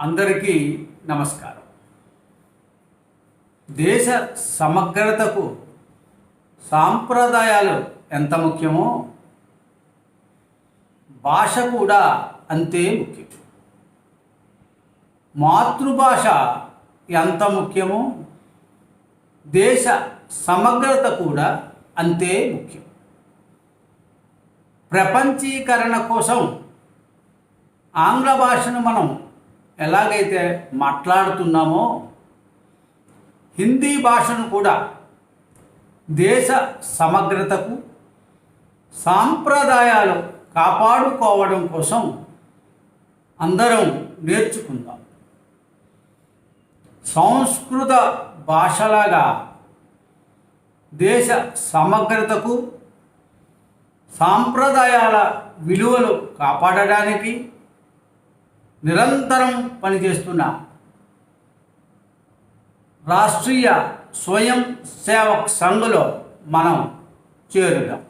అందరికీ నమస్కారం. దేశ సమగ్రతకు సాంప్రదాయాలు ఎంత ముఖ్యమో భాష కూడా అంతే ముఖ్యం. మాతృభాష ఎంత ముఖ్యమో దేశ సమగ్రత కూడా అంతే ముఖ్యం. ప్రపంచీకరణ కోసం ఆంగ్ల భాషను మనం ఎలాగైతే మాట్లాడుతున్నామో హిందీ భాషను కూడా దేశ సమగ్రతకు సాంప్రదాయాలు కాపాడుకోవడం కోసం అందరం నేర్చుకుందాం. సంస్కృత భాషలాగా దేశ సమగ్రతకు సాంప్రదాయాల విలువలు కాపాడడానికి నిరంతరం పనిచేస్తున్న రాష్ట్రీయ స్వయం సేవక్ సంఘలో మనం చేరుదాం.